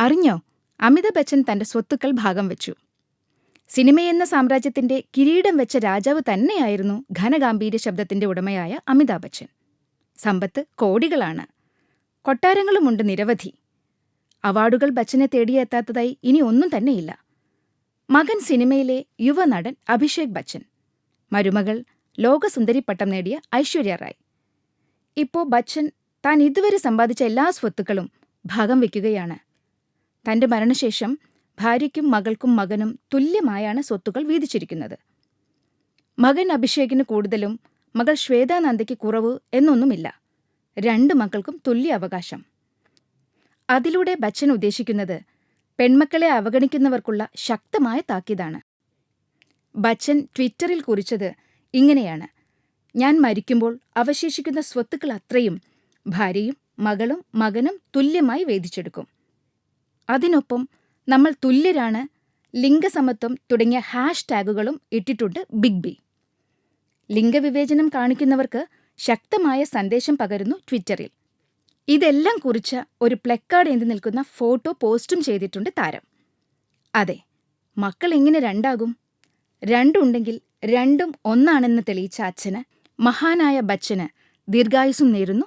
അറിഞ്ഞോ? അമിതാഭ് ബച്ചൻ തന്റെ സ്വത്തുക്കൾ ഭാഗം വെച്ചു. സിനിമയെന്ന സാമ്രാജ്യത്തിന്റെ കിരീടം വെച്ച രാജാവ് തന്നെയായിരുന്നു ഘനഗാംഭീര്യ ശബ്ദത്തിന്റെ ഉടമയായ അമിതാഭ് ബച്ചൻ. സമ്പത്ത് കോടികളാണ്. കൊട്ടാരങ്ങളുമുണ്ട് നിരവധി. അവാർഡുകൾ ബച്ചനെ തേടിയെത്താത്തതായി ഇനി ഒന്നും തന്നെയില്ല. മകൻ സിനിമയിലെ യുവനടൻ അഭിഷേക് ബച്ചൻ. മരുമകൾ ലോകസുന്ദരിപ്പട്ടം നേടിയ ഐശ്വര്യ റായ്. ഇപ്പോ ബച്ചൻ താൻ ഇതുവരെ സമ്പാദിച്ച എല്ലാ സ്വത്തുക്കളും ഭാഗം വയ്ക്കുകയാണ് തന്റെ മരണശേഷം ഭാര്യയ്ക്കും മകൾക്കും മകനും തുല്യമായാണ് സ്വത്തുക്കൾ വീതിച്ചിരിക്കുന്നത്. മകൻ അഭിഷേകിന് കൂടുതലും മകൾ ശ്വേതാനന്ദയ്ക്ക് കുറവ് എന്നൊന്നുമില്ല. രണ്ട് മക്കൾക്കും തുല്യ അവകാശം. അതിലൂടെ ബച്ചൻ ഉദ്ദേശിക്കുന്നത് പെൺമക്കളെ അവഗണിക്കുന്നവർക്കുള്ള ശക്തമായ താക്കീതാണ്. ബച്ചൻ ട്വിറ്ററിൽ കുറിച്ചത് ഇങ്ങനെയാണ്. ഞാൻ മരിക്കുമ്പോൾ അവശേഷിക്കുന്ന സ്വത്തുക്കൾ അത്രയും ഭാര്യയും മകളും മകനും തുല്യമായി വേദിച്ചെടുക്കും. അതിനൊപ്പം നമ്മൾ തുല്യരാണ് ലിംഗസമത്വം തുടങ്ങിയ ഹാഷ് ടാഗുകളും ഇട്ടിട്ടുണ്ട് ബിഗ് ബി ലിംഗവിവേചനം കാണിക്കുന്നവർക്ക് ശക്തമായ സന്ദേശം പകരുന്നു ട്വിറ്ററിൽ ഇതെല്ലാം കുറിച്ച് ഒരു പ്ലക്കാർഡ് എന്തി നിൽക്കുന്ന ഫോട്ടോ പോസ്റ്റും ചെയ്തിട്ടുണ്ട് താരം. അതെ മക്കൾ എങ്ങനെ രണ്ടാകും. രണ്ടുണ്ടെങ്കിൽ രണ്ടും ഒന്നാണെന്ന് തെളിയിച്ച അച്ഛന് മഹാനായ ബച്ചന് ദീർഘായുസും നേരുന്നു.